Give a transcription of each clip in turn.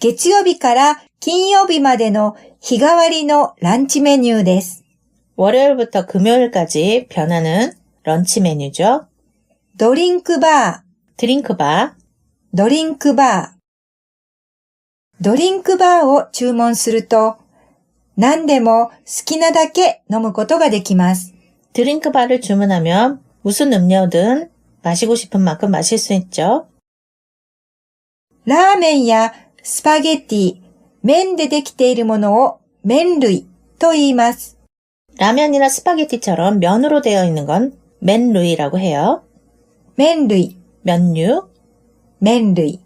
月曜日から金曜日までの日替わりのランチメニューです。 월요일부터 금요일까지 변하는 런치 메뉴죠. ドリンクバー 드링크바. ドリンクバー。ドリンクバーを注文すると、何でも好きなだけ飲むことができます。 드링크바를 주문하면 무슨 음료든 마시고 싶은 만큼 마실 수 있죠. ラーメンや スパゲティ、麺でできているものを麺類と言います。 라면이나 스파게티처럼 면으로 되어 있는 건 맨루이라고 해요. 麺類、 면류. 麺類。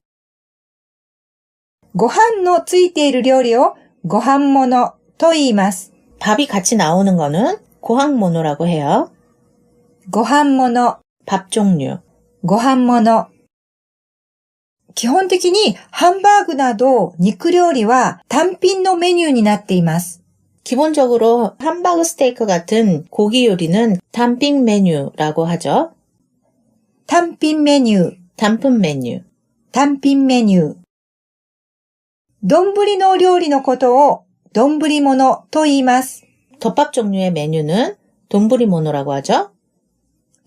ご飯のついている料理をご飯物と言います。 밥이 같이 나오는 거는 고항모노라고 해요. ご飯物、 밥 종류. ご飯物。 基本的にハンバーグなど肉料理は単品のメニューになっています。基本적으로ハンバーグステーク같은 고기 요리는単品メニューラゴ하 죠? 単品メニュー。単品メニュー。単品メニュー。丼の料理のことを丼物と言います。トッパプ종류의メニューは丼物라고 하 죠?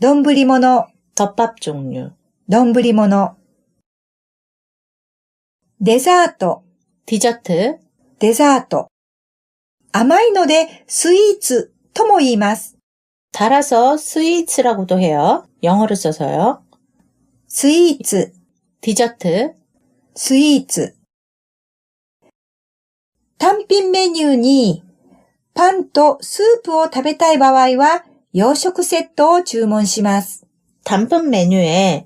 丼物。トッ종 류。 丼物。デザート、 디저트. デザート。甘いのでスイーツとも言います。 달아서 스위츠라고도 해요. 영어를 써서요. スイーツ、 디저트. スイーツ。単品メニューにパンとスープを食べたい場合は洋食セットを注文します。 단품 메뉴에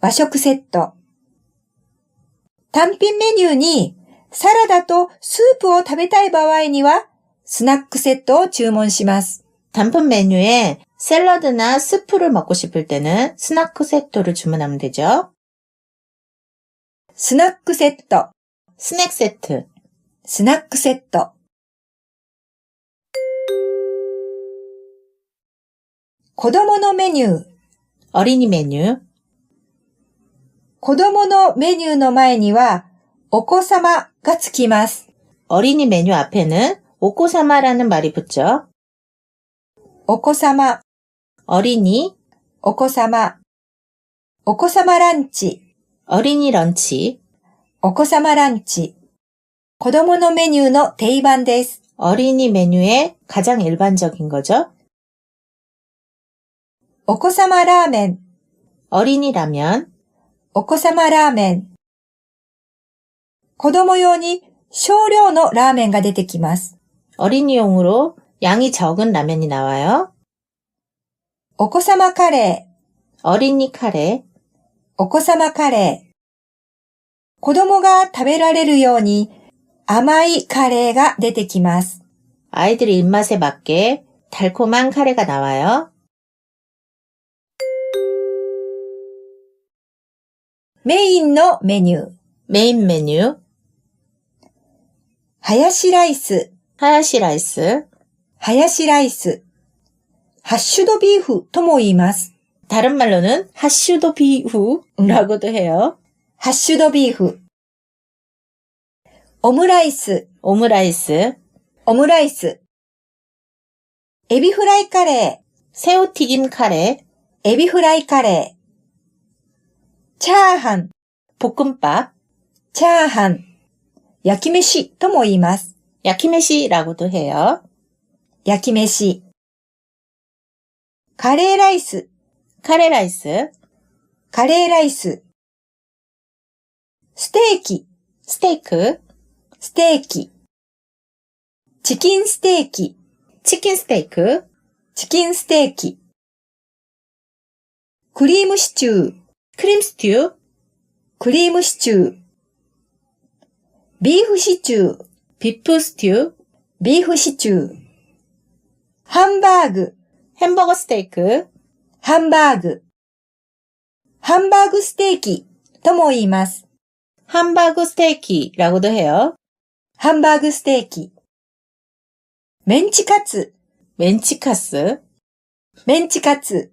和食セット。単品メニューにサラダとスープを食べたい場合にはスナックセットを注文します。単品メニューへサラダなスープを먹고 싶을 때는スナックセットを注文하면 되 죠。 スナックセット。スナックセット。スナックセット。子供のメニュー。お린이メニュー。子供のメニューの前にはお子様がつきます。 어린이 메뉴 앞에는 오코사마라는 말이 붙죠. 오코사마. 어린이. 오코사마. 오코사마 란치. 어린이 런치. 오코사마 란치. 子供の 메뉴의 대이반 です。 어린이 메뉴의 가장 일반적인 거죠. 오코사마 라멘. 어린이 라면. お子様ラーメン。子供用に少量のラーメンが出てきます。 어린이용으로 양이 적은 라면이 나와요. お子様カレー、 어린이 카레, お子様カレー。子供が食べられるように甘いカレーが出てきます。 아이들 입맛에 맞게 달콤한 카레가 나와요. メインのメニュー。 메인 메뉴, ハヤシライス、 하야시 라이스, ハヤシライス。ハッシュドビーフとも言います。 다른 말로는 하슈도 비후라고도 해요. ハッシュドビーフ。オムライス、 오므라이스, オムライス。エビフライカレ 새우튀김 카레, ー、エビフライカレー。 チャーハン、 볶음밥, チャーハン。焼き飯とも言います。 야키메시라고도 해요. 焼き飯。カレーライス、カレーライス、カレーライス。ステーキ、ステーク、ステーキ。チキンステーキ、チキンステーク、チキンステーキ。クリームシチュー、 クリームシチュー、クリームシチュー。ビーフシチュー、ピップシチュー、ビーフシチュー。ハンバーグ、ハンバーグステーク、ハンバーグ。ハンバーグステーキとも言います。ハンバーグステーキラゴドヘよ。ハンバーグステーキ。メンチカツ。メンチカツメンチカツ。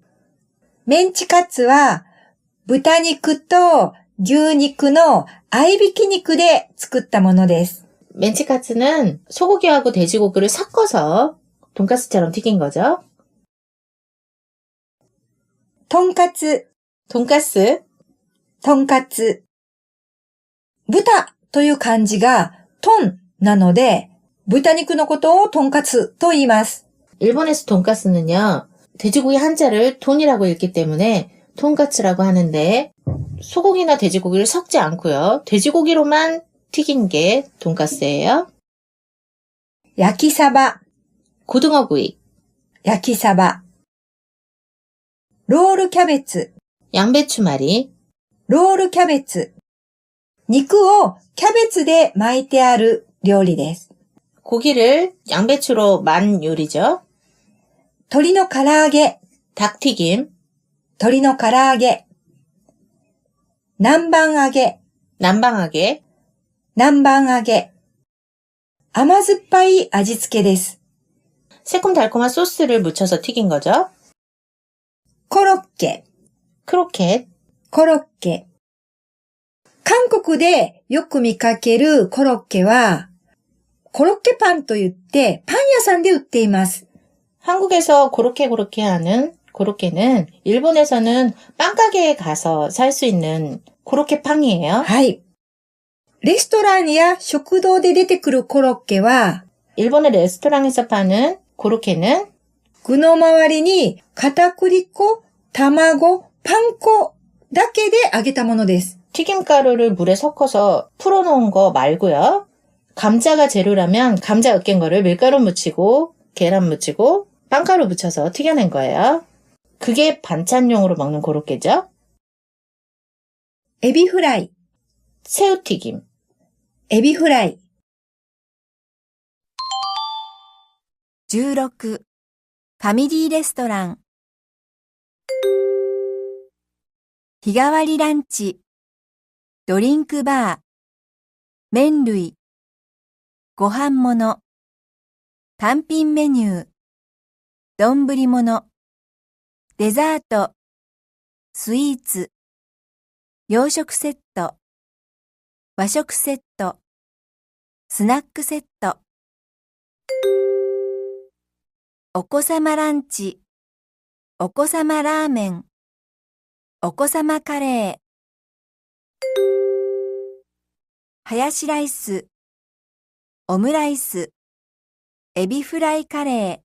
メンチカツは、豚肉と牛肉の合いびき肉で作ったものです。 멘치카츠는 소고기하고 돼지고기를 섞어서 돈가스처럼 튀긴 거죠. とんかつ、 돈가스, とんかつ。豚という漢字がトンなので、豚肉のことをとんかつと言います。 일본에서 돈가스는요, 돼지고기 한자를 돈이라고 읽기 때문에 돈가츠라고 하는데, 소고기나 돼지고기를 섞지 않고요. 돼지고기로만 튀긴 게 돈가스예요. 焼きサバ、 고등어구이, 焼きサバ。ロールキャベツ、 양배추말이, ロールキャベツ。肉をキャベツで巻いてある料理です。 고기를 양배추로 만 요리죠. 鶏の唐揚げ、 닭튀김, 鶏の唐揚げ。南蛮揚げ、 남방하게, 南蛮揚げ。甘酸っぱい味付けです。 새콤달콤한 소스를 묻혀서 튀긴 거죠. コロッケ、 크로켓, コロッケ。韓国でよく見かけるコロッケは、コロッケパンと言ってパン屋さんで売っています。 한국에서 고로케 고로케 하는 고로케는 일본에서는 빵가게에 가서 살 수 있는 고로케 빵이에요. はい。レストランや食堂で出てくるコロッケは、 일본의 레스토랑에서 파는 고로케는 具の周りに片栗粉、卵、パン粉だけで揚げたものです。 튀김가루를 물에 섞어서 풀어놓은 거 말고요. 감자가 재료라면 감자 으깬 거를 밀가루 묻히고 계란 묻히고 빵가루 묻혀서 튀겨낸 거예요. 그게 반찬용으로 먹는 고로케죠. エビフライ、 새우튀김, エビフライ。 16ファミリーレストラン日替わりランチドリンクバー麺類ご飯物単品メニュー丼物 デザートスイーツ洋食セット和食セットスナックセット。お子様ランチ、お子様ラーメン、お子様カレー、ハヤシライス、オムライス、エビフライカレー、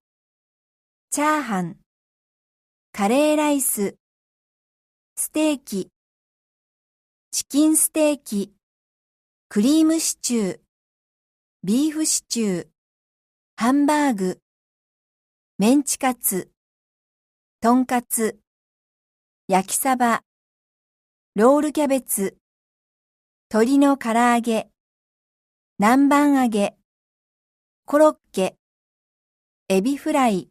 チャーハン、カレーライス、ステーキ、チキンステーキ、クリームシチュー、ビーフシチュー、ハンバーグ、メンチカツ、とんかつ、焼きサバ、ロールキャベツ、鶏の唐揚げ、南蛮揚げ、コロッケ、エビフライ、